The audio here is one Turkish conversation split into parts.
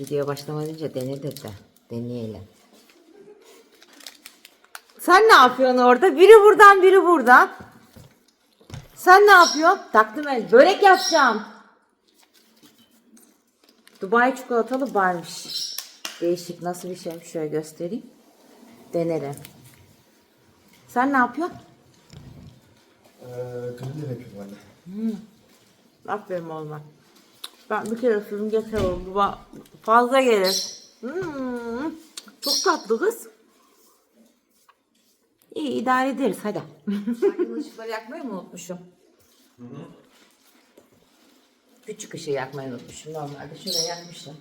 Videoya başlamadan önce dene dedi. Deneyelim. Sen ne yapıyorsun orada? Biri buradan biri buradan. Sen ne yapıyorsun? Taktım el. Börek yapacağım. Dubai çikolatalı barmış. Değişik nasıl bir şeymiş şöyle göstereyim. Denerim. Sen ne yapıyorsun? Ee, Griller yapıyorum anne. Aferin oğluma. Ben bir kere sürüm geçer oldu. Fazla gelir. Hmm, çok tatlı kız. İyi idare ederiz hadi. Sakin ışıkları yakmayı mı unutmuşum? Küçük ışığı yakmayı unutmuşum. Normalde şuraya yakmıştım.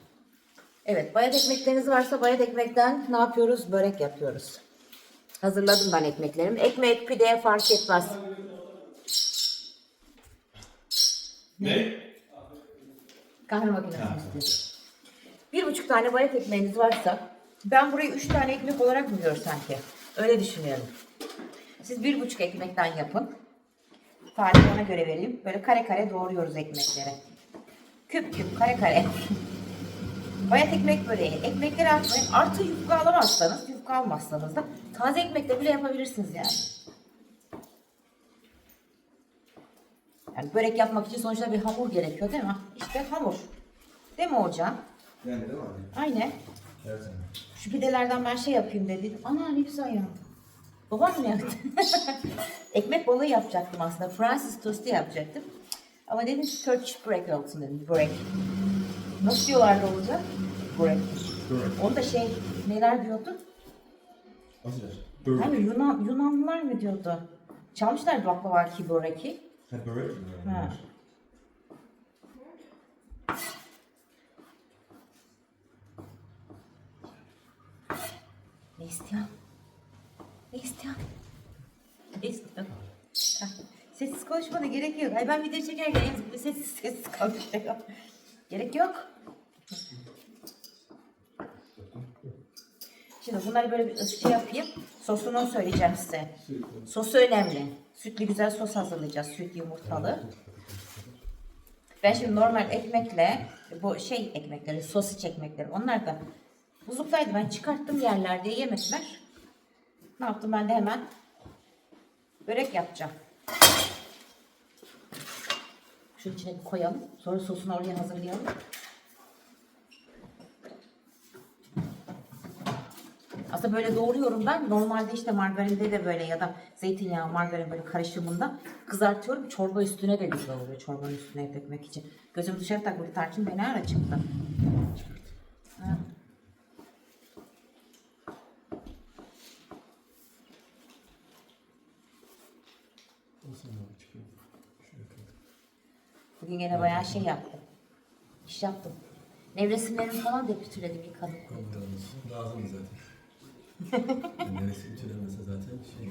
Evet bayat ekmekleriniz varsa bayat ekmekten ne yapıyoruz? Börek yapıyoruz. Hazırladım ben ekmeklerimi. Ekmek pide fark etmez. Ne? Kahve makinesini istedim. Bir buçuk tane bayat ekmeğiniz varsa ben burayı üç tane ekmek olarak mı görüyorum sanki? Öyle düşünüyorum. Siz bir buçuk ekmekten yapın. Tarifi ona göre vereyim. Böyle kare kare doğruyoruz ekmekleri. Küp küp kare kare. Bayat ekmek böreği. Ekmekleri atmayın. Artı yufka alamazsanız, yufka almazsanız da taze ekmekle bile yapabilirsiniz yani. Yani börek yapmak için sonuçta bir hamur gerekiyor değil mi? İşte hamur. Değil mi hocam? Yani değil mi anne? Aynen. Evet. Şu pidelerden ben şey yapayım dedim. Ana ne güzel ya. Babam mı yaptı? Ekmek balığı yapacaktım aslında. Fransız tostu yapacaktım. Ama dedim ki Turkish break olsun dedim. Break. Nasıl diyorlardı olacak? Break. Börek. Onu da şey neler diyordu? Nasıl. Hani Yunan, Yunanlılar mı diyordu? Çalmışlar baklavaki böreki. Ha börek mi? Ha. Ne istiyorsun? Ne istiyorsun? Ne istiyorsun? Ha, Sessiz konuşmana gerek yok. Ay ben video çekerken en sessiz sessiz konuşuyorum. Gerek yok. Şimdi bunları böyle bir şey yapayım. Sosunu söyleyeceğim size. Sosu önemli. Sütlü güzel sos hazırlayacağız. Süt yumurtalı. Ben şimdi normal ekmekle bu şey ekmekleri, sosis ekmekleri onlar da buzluktaydı. Ben çıkarttım yerlerde yemediler. Ne yaptım ben de hemen börek yapacağım. Şunun içine koyalım. Sonra sosunu oraya hazırlayalım. Aslında böyle doğruyorum ben. Normalde işte margarinde de böyle ya da zeytinyağı, margarin böyle karışımında kızartıyorum. Çorba üstüne de güzel oluyor. Çorbanın üstüne dökmek için. Gözüm dışarı takıldı. Tarçın beni ara çıktı. Bugün gene bayağı şey yaptım. İş yaptım. Nevresimlerimi falan da yıkadım. Lazım zaten. Neresi ütülemese zaten şey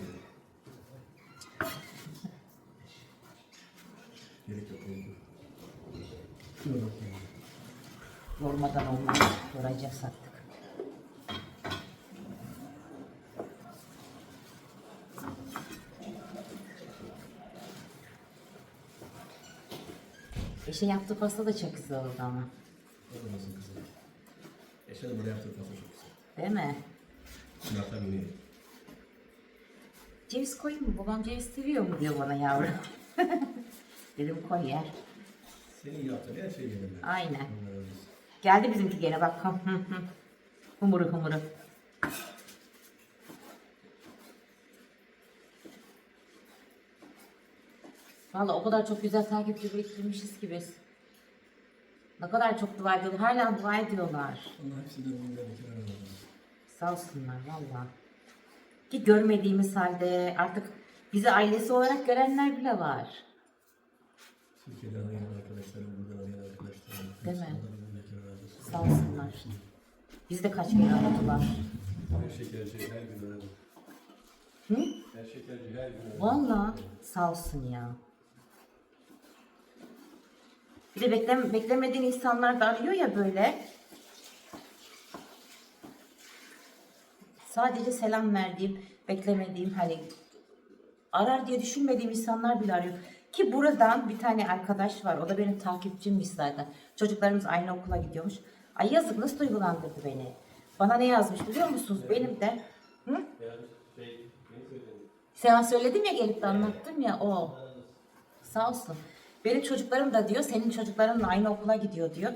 Gerek yok. Gerek yok. Bak yani. Yormadan olmaz. Yoracağız artık. Eşin yaptığı pasta da çok güzel oldu ama. O da nasıl güzel. Eşeğin buraya yaptığı pasta çok güzel. Değil mi? Yeni. Ceviz koyayım mı? Babam ceviz seviyor mu diyor bana yavrum. Dedim koy yer. Senin yaptığın her şey yeni. Aynen. Geldi bizimki gene bak. humuru humuru. Vallahi o kadar çok güzel takipçi biriktirmişiz ki biz. Ne kadar çok dua ediyorlar. Hala dua ediyorlar. Allah hepsinden razı olsun. Sağ olsunlar valla. Ki görmediğimiz halde artık bizi ailesi olarak görenler bile var. Türkiye'den arayan arkadaşlarım, buradan arayan arkadaşlarım. Değil mi? Sağ olsunlar. Biz de kaç kere aradılar. Her şekerci her gün aradım. Hı? Her şekerci her gün aradım. Valla sağ olsun ya. Bir de beklem beklemediğin insanlar da arıyor ya böyle. Sadece selam verdiğim, beklemediğim hani arar diye düşünmediğim insanlar bile arıyor. Ki buradan bir tane arkadaş var. O da benim takipçimmiş zaten. Çocuklarımız aynı okula gidiyormuş. Ay yazık nasıl duygulandırdı beni. Bana ne yazmış biliyor musunuz? Benim de Hı? Sen söyledim ya gelip de anlattım ya o. Sağ olsun. Benim çocuklarım da diyor senin çocuklarınla aynı okula gidiyor diyor.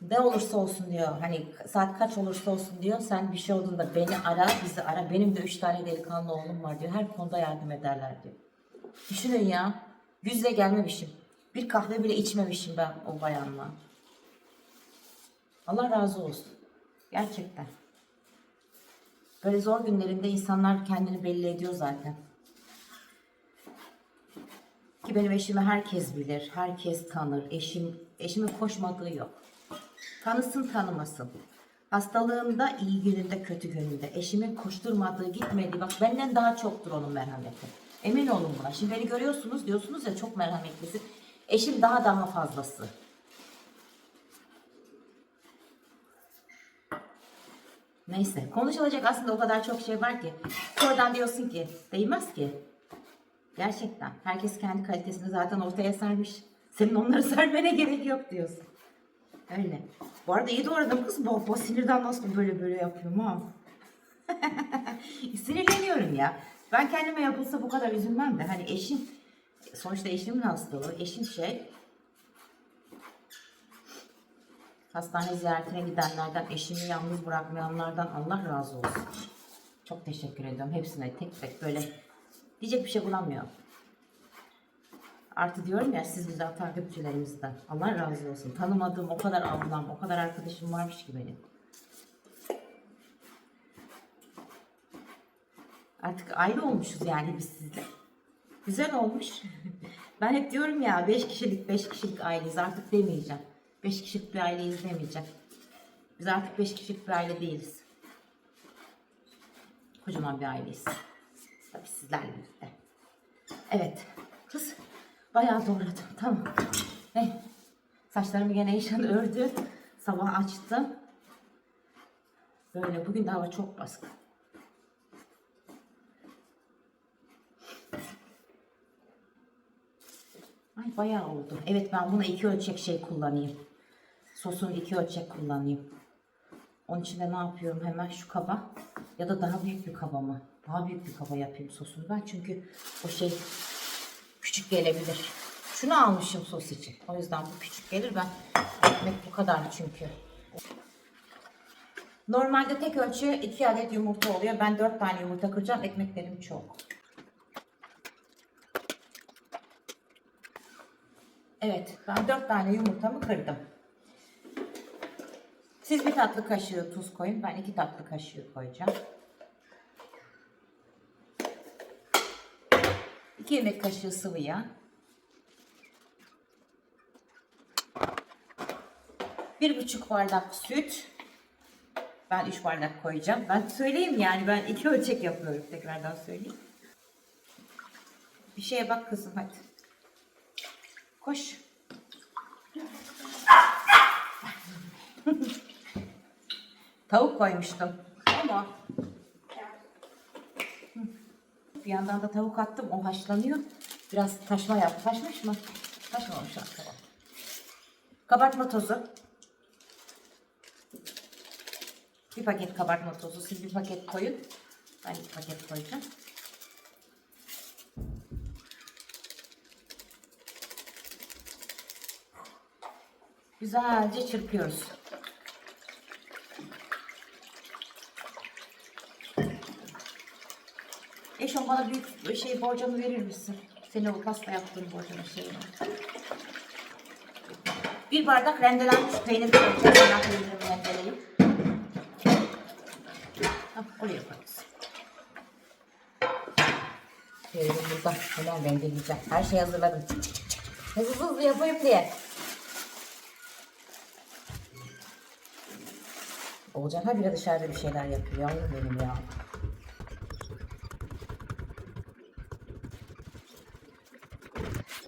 Ne olursa olsun diyor. Hani saat kaç olursa olsun diyor. Sen bir şey olduğunda beni ara, bizi ara. Benim de üç tane delikanlı oğlum var diyor. Her konuda yardım ederler diyor. Düşünün ya. Yüzle gelmemişim. Bir kahve bile içmemişim ben o bayanla. Allah razı olsun. Gerçekten. Böyle zor günlerinde insanlar kendini belli ediyor zaten. Ki benim eşimi herkes bilir, herkes tanır. Eşim, eşimin koşmadığı yok. Tanısın tanımasın. Hastalığında iyi gününde kötü gününde. Eşimin koşturmadığı gitmediği bak benden daha çoktur onun merhameti. Emin olun buna. Şimdi beni görüyorsunuz diyorsunuz ya çok merhametlisin. Eşim daha daha fazlası. Neyse konuşulacak aslında o kadar çok şey var ki. Sonradan diyorsun ki değmez ki. Gerçekten. Herkes kendi kalitesini zaten ortaya sermiş. Senin onları sermene gerek yok diyorsun. Öyle. Bu arada iyi doğradım kız. Bu, bu sinirden nasıl böyle böyle yapıyorum ha. Sinirleniyorum ya. Ben kendime yapılsa bu kadar üzülmem de. Hani eşim, sonuçta eşimin hastalığı. Eşim şey, hastane ziyaretine gidenlerden, eşimi yalnız bırakmayanlardan Allah razı olsun. Çok teşekkür ediyorum hepsine tek tek böyle diyecek bir şey bulamıyorum. Artı diyorum ya siz güzel takipçilerimizden. Allah razı olsun. Tanımadığım o kadar ablam, o kadar arkadaşım varmış ki benim. Artık aile olmuşuz yani biz sizle. Güzel olmuş. ben hep diyorum ya 5 kişilik 5 kişilik aileyiz artık demeyeceğim. 5 kişilik bir aileyiz demeyeceğim. Biz artık 5 kişilik bir aile değiliz. Kocaman bir aileyiz. Tabii sizlerle birlikte. Evet. Kız bayağı doğradım. Tamam. Hey. Saçlarımı gene Eyşan ördü. Sabah açtım. Böyle bugün de hava çok baskın. Ay bayağı oldu. Evet ben buna iki ölçek şey kullanayım. Sosunu iki ölçek kullanayım. Onun için de ne yapıyorum hemen şu kaba ya da daha büyük bir kaba mı? Daha büyük bir kaba yapayım sosunu ben çünkü o şey küçük gelebilir. Şunu almışım sos için. O yüzden bu küçük gelir ben ekmek bu kadar çünkü. Normalde tek ölçü 2 adet yumurta oluyor. Ben 4 tane yumurta kıracağım. Ekmeklerim çok. Evet, ben 4 tane yumurtamı kırdım. Siz bir tatlı kaşığı tuz koyun. Ben 2 tatlı kaşığı koyacağım. 2 yemek kaşığı sıvı yağ. Bir buçuk bardak süt. Ben 3 bardak koyacağım. Ben söyleyeyim yani ben iki ölçek yapıyorum. Tekrardan söyleyeyim. Bir şeye bak kızım hadi. Koş. Tavuk koymuştum. Ama bir yandan da tavuk attım. O haşlanıyor. Biraz taşma yaptı. Taşmış mı? Taşmamış tamam. Kabartma tozu. Bir paket kabartma tozu. Siz bir paket koyun. Ben bir paket koyacağım. Güzelce çırpıyoruz. Eşom bana büyük şey borcamı verir misin? Senin o pasta yaptığın borcamı şeyini. Bir bardak rendelenmiş peynir koyacağım. Ben peynirimi rendeleyeyim. Hah, oraya koyarız. Peynirim burada. Hemen rendeleyeceğim. Her şeyi hazırladım. Hızlı hızlı yapayım diye. Olcan ha bile dışarıda bir şeyler yapıyor. Yavrum benim ya.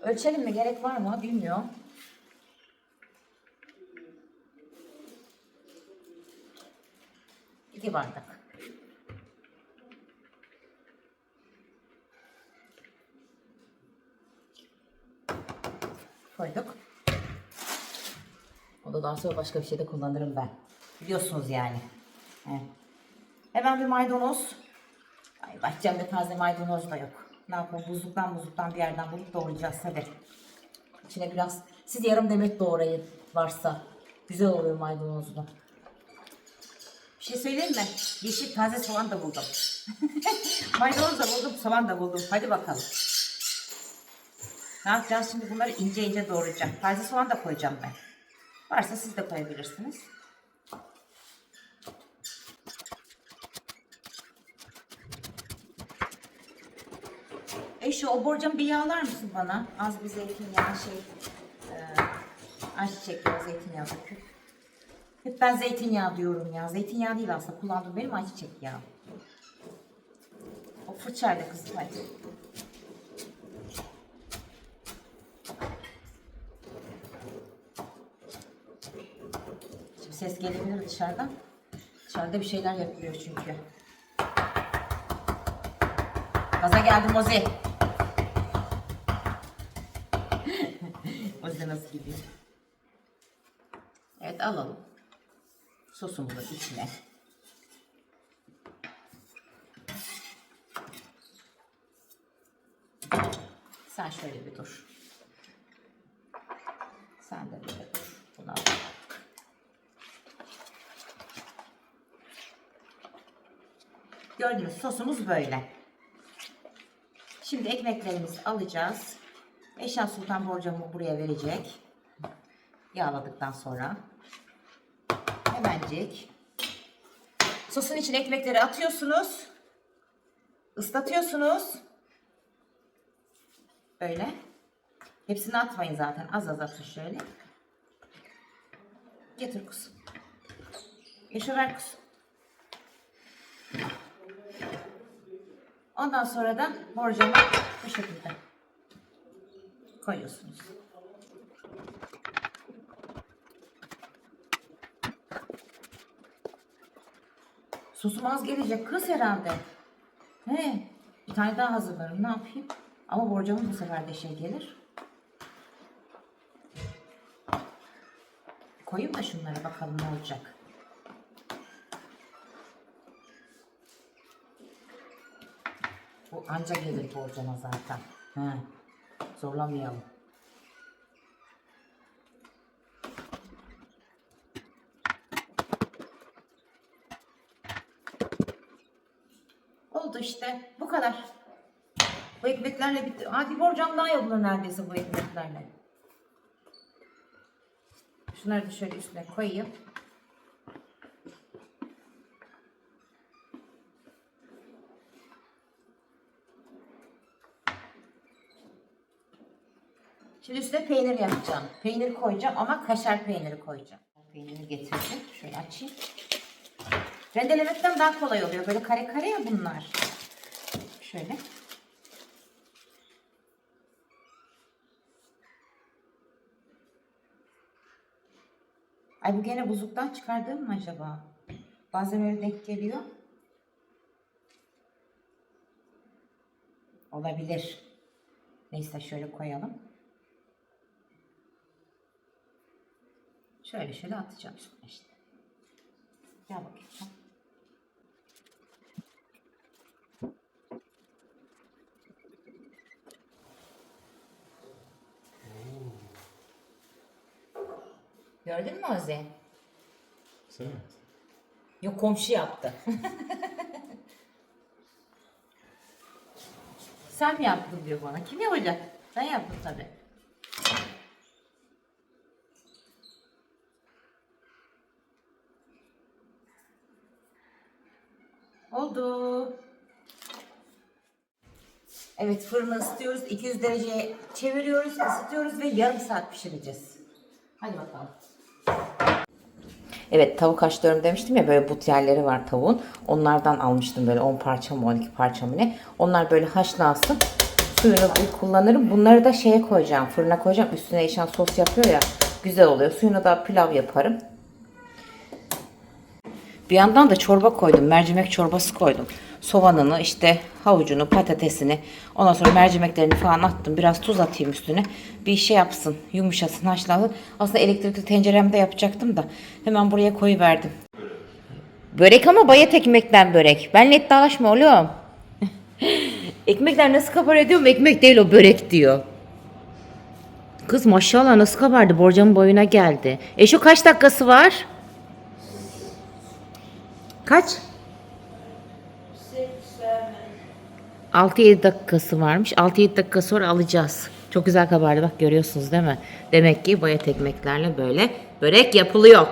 Ölçelim mi? Gerek var mı? Bilmiyorum. İki bardak. Koyduk. O da Ondan sonra başka bir şeyde kullanırım ben. Biliyorsunuz yani. He. Hemen bir maydanoz. Ay bahçemde taze maydanoz da yok. Ne yapalım buzluktan buzluktan bir yerden bulup doğrayacağız hadi. İçine biraz siz yarım demet doğrayın varsa. Güzel oluyor maydanozlu. Bir şey söyleyeyim mi? Yeşil taze soğan da buldum. Maydanoz da buldum, soğan da buldum. Hadi bakalım. Ne yapacağız şimdi? Bunları ince ince doğrayacağım. Taze soğan da koyacağım ben. Varsa siz de koyabilirsiniz. Eşi o borcamı bir yağlar mısın bana? Az bir zeytinyağı şey. E, ayçiçek yağı zeytinyağı döküp. Hep ben zeytinyağı diyorum ya. Zeytinyağı değil aslında. Kullandığım benim ayçiçek yağı. O fırçayla kızım hadi. Şimdi ses gelebilir dışarıdan. Dışarıda bir şeyler yapılıyor çünkü. Gaza geldim Ozi. Ozi nasıl gidiyor? Evet alalım. Sosumuzu içine. Sen şöyle bir dur. Sen de böyle dur. Bunu al. Gördünüz sosumuz böyle. Şimdi ekmeklerimizi alacağız. Eşan Sultan borcamı buraya verecek. Yağladıktan sonra. Hemencik. Sosun içine ekmekleri atıyorsunuz. Islatıyorsunuz. Böyle. Hepsini atmayın zaten. Az az atın şöyle. Getir kuzum. Eşo ver kuzum. Ondan sonra da borcamı bu şekilde koyuyorsunuz. Sosum az gelecek kız herhalde. He, bir tane daha hazırlarım ne yapayım? Ama borcamın bu sefer de şey gelir. Koyayım da şunlara bakalım ne olacak. Bu anca gelir borcama zaten. He. Zorlamayalım. Oldu işte. Bu kadar. Bu ekmeklerle bitti. Hadi borcam daha yapılır neredeyse bu ekmeklerle. Şunları da şöyle üstüne koyayım. Şimdi üstüne peynir yapacağım. Peynir koyacağım ama kaşar peyniri koyacağım. Peyniri getirdim. Şöyle açayım. Rendelemekten daha kolay oluyor. Böyle kare kare ya bunlar. Şöyle. Ay bu gene buzluktan çıkardığım mı acaba? Bazen öyle denk geliyor. Olabilir. Neyse şöyle koyalım. Şöyle şöyle atacağım üstüne işte. Gel bakayım. Gördün mü Ozi? Sen mi? Yok komşu yaptı. Sen mi yaptın diyor bana. Kim yapacak? Ben yaptım tabii. Oldu. Evet fırını ısıtıyoruz. 200 dereceye çeviriyoruz, ısıtıyoruz ve yarım saat pişireceğiz. Hadi bakalım. Evet tavuk haşlıyorum demiştim ya böyle but yerleri var tavuğun. Onlardan almıştım böyle 10 parça mı 12 parça mı ne. Onlar böyle haşlansın. Suyunu kullanırım. Bunları da şeye koyacağım. Fırına koyacağım. Üstüne eşan sos yapıyor ya. Güzel oluyor. Suyuna da pilav yaparım. Bir yandan da çorba koydum. Mercimek çorbası koydum. soğanını, işte havucunu, patatesini, ondan sonra mercimeklerini falan attım. Biraz tuz atayım üstüne. Bir şey yapsın, yumuşasın, haşlansın. Aslında elektrikli tenceremde yapacaktım da hemen buraya koyuverdim. Börek ama bayat ekmekten börek. Benle iddialaşma oğlum. Ekmekler nasıl kabar diyorum, ekmek değil o börek diyor. Kız maşallah nasıl kabardı, borcamın boyuna geldi. E şu kaç dakikası var? Kaç? 6-7 dakikası varmış. 6-7 dakika sonra alacağız. Çok güzel kabardı bak görüyorsunuz değil mi? Demek ki bayat ekmeklerle böyle börek yapılıyor.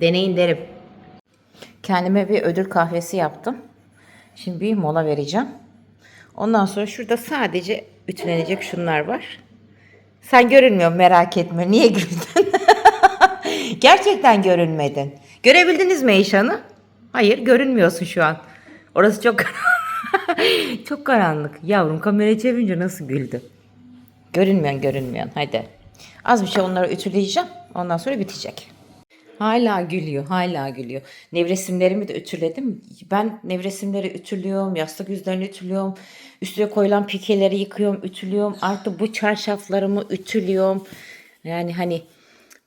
Deneyin derim. Kendime bir ödül kahvesi yaptım. Şimdi bir mola vereceğim. Ondan sonra şurada sadece ütülenecek şunlar var. Sen görünmüyor merak etme. Niye güldün? Gerçekten görünmedin. Görebildiniz mi Eyşan'ı? Hayır görünmüyorsun şu an. Orası çok çok karanlık. Yavrum kamerayı çevirince nasıl güldü? Görünmüyorsun görünmüyorsun. Hadi. Az bir şey onları ütüleyeceğim. Ondan sonra bitecek. Hala gülüyor, hala gülüyor. Nevresimlerimi de ütüledim. Ben nevresimleri ütülüyorum, yastık yüzlerini ütülüyorum. Üstüne koyulan pikeleri yıkıyorum, ütülüyorum. Artık bu çarşaflarımı ütülüyorum. Yani hani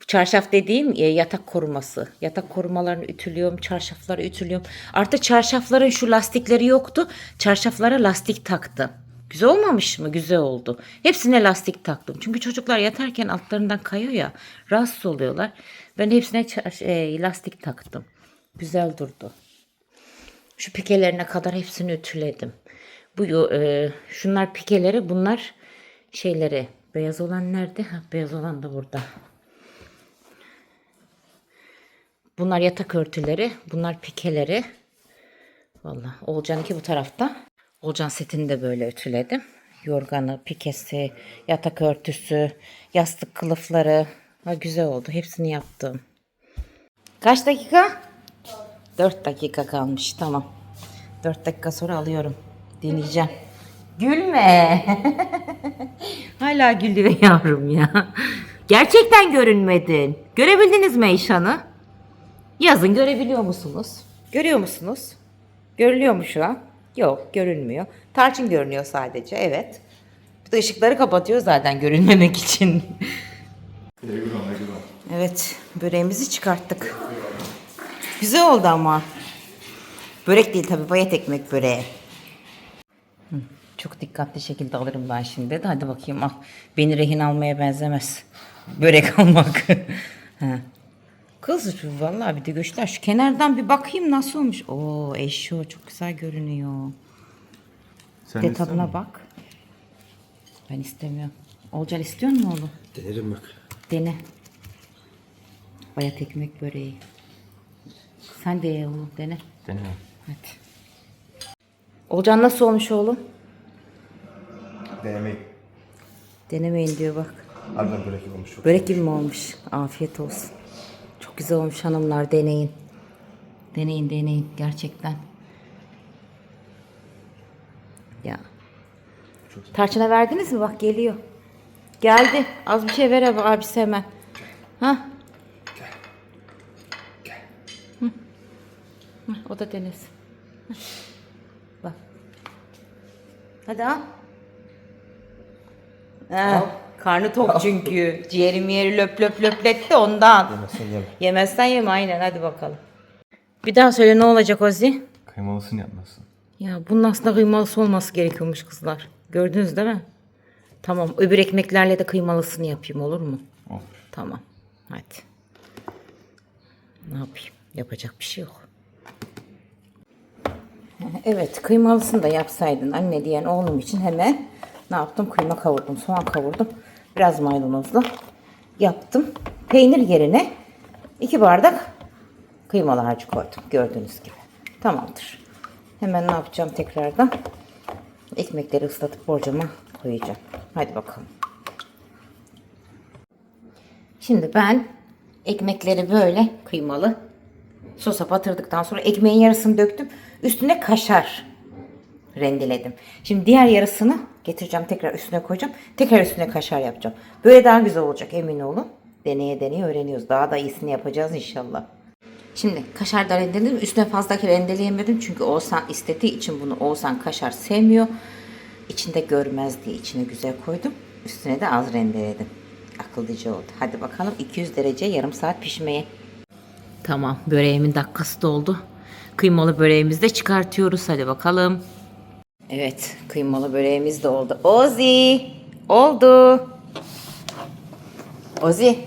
çarşaf dediğim e, yatak koruması. Yatak korumalarını ütülüyorum, çarşafları ütülüyorum. Artık çarşafların şu lastikleri yoktu. Çarşaflara lastik taktım. Güzel olmamış mı? Güzel oldu. Hepsine lastik taktım. Çünkü çocuklar yatarken altlarından kayıyor ya. Rahatsız oluyorlar. Ben hepsine e, lastik taktım. Güzel durdu. Şu pikelerine kadar hepsini ütüledim. Bu e, şunlar pikeleri, bunlar şeyleri. Beyaz olan nerede? Ha, beyaz olan da burada. Bunlar yatak örtüleri, bunlar pikeleri. Vallahi Olcan'ınki bu tarafta. Olcan setini de böyle ütüledim. Yorganı, pikesi, yatak örtüsü, yastık kılıfları. Ha, güzel oldu. Hepsini yaptım. Kaç dakika? 4 dakika kalmış. Tamam. 4 dakika sonra alıyorum. Deneyeceğim. Gülme. Hala gülüyor yavrum ya. Gerçekten görünmedin. Görebildiniz mi Eyşan'ı? Yazın görebiliyor musunuz? Görüyor musunuz? Görülüyor mu şu an? Yok görünmüyor. Tarçın görünüyor sadece evet. Bir de ışıkları kapatıyor zaten görünmemek için. evet böreğimizi çıkarttık. Güzel oldu ama. Börek değil tabii bayat ekmek böreği. Çok dikkatli şekilde alırım ben şimdi de. Hadi bakayım al. Beni rehin almaya benzemez. Börek almak. Kız vallahi bir de göçler. Şu kenardan bir bakayım nasıl olmuş. Oo eşo çok güzel görünüyor. Sen de tadına bak. Ben istemiyorum. Olcal istiyor musun oğlum? Denerim bak. Dene. Bayat ekmek böreği. Sen de ye oğlum dene. Dene. Hadi. Olcan nasıl olmuş oğlum? Denemeyin. Denemeyin diyor bak. Harbiden börek olmuş. Çok. Börek gibi mi olmuş? Afiyet olsun. Güzel olmuş hanımlar deneyin. Deneyin deneyin gerçekten. Ya. Tarçına verdiniz mi? Bak geliyor. Geldi. Az bir şey ver abi abisi hemen. Ha? Hı. Hı, O da denesin. Bak. Hadi al. Ha, karnı tok çünkü. Ciğerim yeri löp löp löpletti ondan. Yemezsen yeme. Yemezsen yeme aynen hadi bakalım. Bir daha söyle ne olacak Ozi? Kıymalısını yapmasın. Ya bunun aslında kıymalısı olması gerekiyormuş kızlar. Gördünüz değil mi? Tamam öbür ekmeklerle de kıymalısını yapayım olur mu? Olur. Tamam hadi. Ne yapayım? Yapacak bir şey yok. Evet kıymalısını da yapsaydın anne diyen oğlum için hemen ne yaptım? Kıyma kavurdum, soğan kavurdum. Biraz maydanozla yaptım. Peynir yerine iki bardak kıymalı harcı koydum gördüğünüz gibi. Tamamdır. Hemen ne yapacağım tekrardan? Ekmekleri ıslatıp borcama koyacağım. Hadi bakalım. Şimdi ben ekmekleri böyle kıymalı sosa batırdıktan sonra ekmeğin yarısını döktüm. Üstüne kaşar rendeledim. Şimdi diğer yarısını getireceğim tekrar üstüne koyacağım. Tekrar üstüne kaşar yapacağım. Böyle daha güzel olacak emin olun. Deneye deneye öğreniyoruz. Daha da iyisini yapacağız inşallah. Şimdi kaşar da rendeledim. Üstüne fazla rendeleyemedim. Çünkü Oğuzhan istediği için bunu Oğuzhan kaşar sevmiyor. İçinde görmez diye içine güzel koydum. Üstüne de az rendeledim. Akıllıca oldu. Hadi bakalım 200 derece yarım saat pişmeye. Tamam böreğimin dakikası doldu. Kıymalı böreğimizi de çıkartıyoruz. Hadi bakalım. Evet kıymalı böreğimiz de oldu. Ozi oldu. Ozi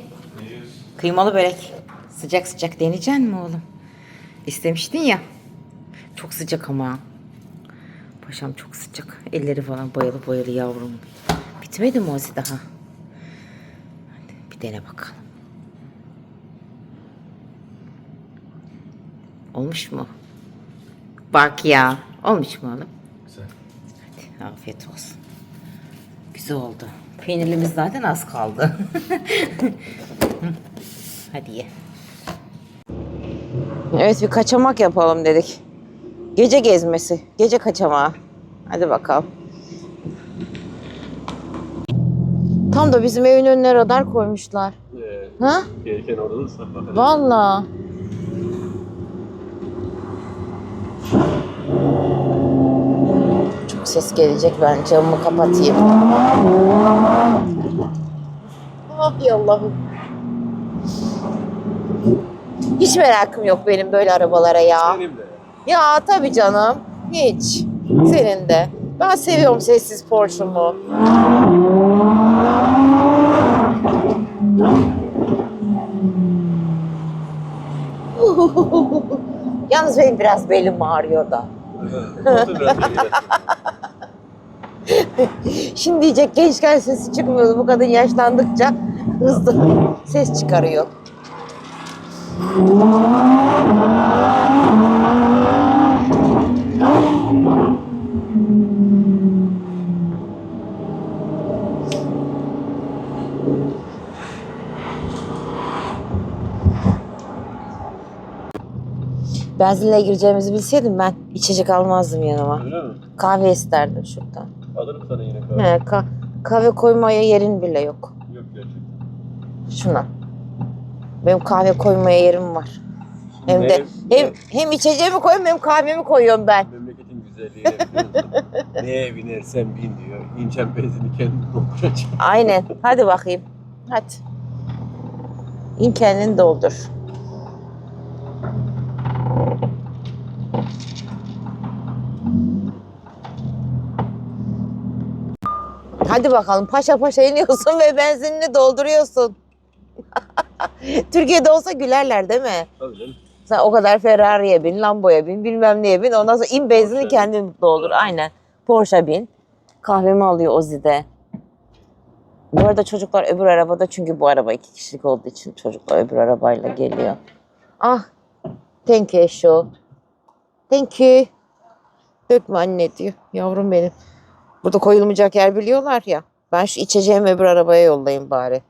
kıymalı börek. Sıcak sıcak deneyeceksin mi oğlum? İstemiştin ya. Çok sıcak ama. Paşam çok sıcak. Elleri falan boyalı boyalı yavrum. Bitmedi mi Ozi daha? Hadi bir dene bakalım. Olmuş mu? Bak ya. Olmuş mu oğlum? Afiyet olsun. Güzel oldu. Peynirimiz zaten az kaldı. Hadi ye. Evet bir kaçamak yapalım dedik. Gece gezmesi. Gece kaçamağı. Hadi bakalım. Tam da bizim evin önüne radar koymuşlar. Ee, Ha? gereken orada da. Vallahi. Çok ses gelecek ben camımı kapatayım. Ya Allah'ım. Hiç merakım yok benim böyle arabalara ya. Benim de. Ya tabii canım. Hiç. Senin de. Ben seviyorum sessiz Porsche'umu. Yalnız benim biraz belim ağrıyor da. Şimdi diyecek gençken sesi çıkmıyordu. Bu kadın yaşlandıkça hızlı ses çıkarıyor. Benzinle gireceğimizi bilseydim ben içecek almazdım yanıma. Kahve isterdim şuradan. Alırım sana yine kahve. He, ka- kahve koymaya yerin bile yok. Yok gerçekten. Şuna. Benim kahve koymaya yerim var. Hem de hem hem içeceğimi koyuyorum hem kahvemi koyuyorum ben. Memleketin güzelliği ne? Neye binersen bin diyor. İneceğim benzini kendin dolduracağım. Aynen. Hadi bakayım. Hadi. İn kendini doldur. Hadi bakalım paşa paşa iniyorsun ve benzinini dolduruyorsun. Türkiye'de olsa gülerler değil mi? Tabii canım. Sen o kadar Ferrari'ye bin, Lambo'ya bin, bilmem neye bin. Ondan sonra in benzini Porsche. kendin doldur. Aynen. Porsche bin. Kahvemi alıyor Ozi'de. Bu arada çocuklar öbür arabada çünkü bu araba iki kişilik olduğu için çocuklar öbür arabayla geliyor. Ah. Thank you Eşo. Thank you. Dökme anne diyor. Yavrum benim. Burada koyulmayacak yer biliyorlar ya. Ben şu içeceğimi öbür arabaya yollayayım bari.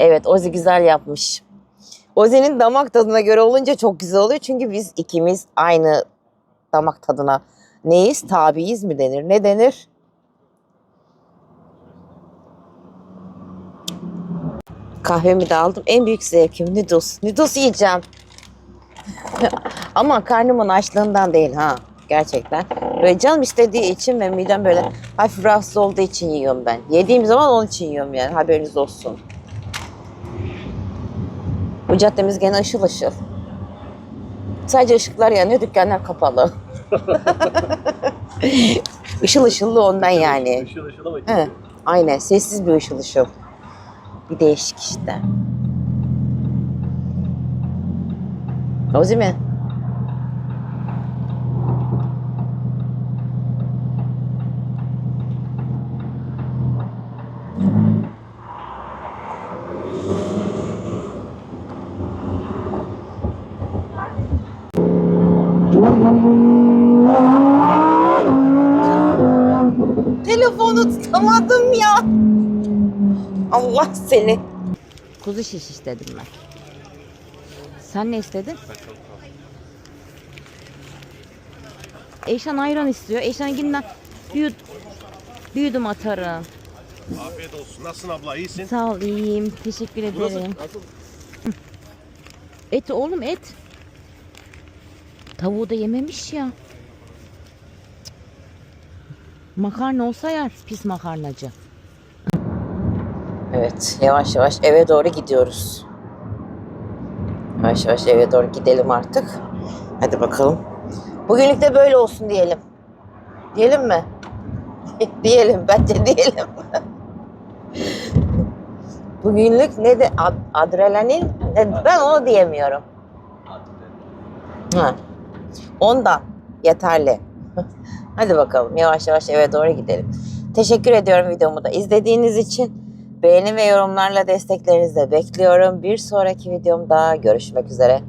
Evet Ozi güzel yapmış. Ozi'nin damak tadına göre olunca çok güzel oluyor. Çünkü biz ikimiz aynı damak tadına neyiz? Tabiiz mi denir? Ne denir? Kahvemi de aldım. En büyük zevkim noodles. Noodles yiyeceğim. Ama karnımın açlığından değil ha. Gerçekten. Böyle canım istediği için ve midem böyle hafif rahatsız olduğu için yiyorum ben. Yediğim zaman onun için yiyorum yani. Haberiniz olsun. Bu caddemiz gene ışıl ışıl. Sadece ışıklar yanıyor, dükkanlar kapalı. Işıl ışıllı ondan yani. Işıl ışıl ama He, aynen sessiz bir ışıl ışıl. Bir değişik işte. Ozi mi? Telefonu tutamadım ya. Allah seni. Kuzu şiş istedim ben. Sen ne istedin? Eyşan ayran istiyor. Eyşan ginden büyüd, büyüdüm atarım. Afiyet olsun. Nasılsın abla? İyisin? Sağ ol iyiyim. Teşekkür ederim. Nasıl? Et oğlum et. Tavuğu da yememiş ya. Makarna olsa yer pis makarnacı. Evet, yavaş yavaş eve doğru gidiyoruz. Yavaş yavaş eve doğru gidelim artık. Hadi bakalım. Bugünlük de böyle olsun diyelim. Diyelim mi? diyelim, bence diyelim. Bugünlük ne de ad- adrenalin, ne- ben onu diyemiyorum. Ha. Ondan yeterli. Hadi bakalım yavaş yavaş eve doğru gidelim. Teşekkür ediyorum videomu da izlediğiniz için. Beğeni ve yorumlarla desteklerinizi de bekliyorum. Bir sonraki videomda görüşmek üzere.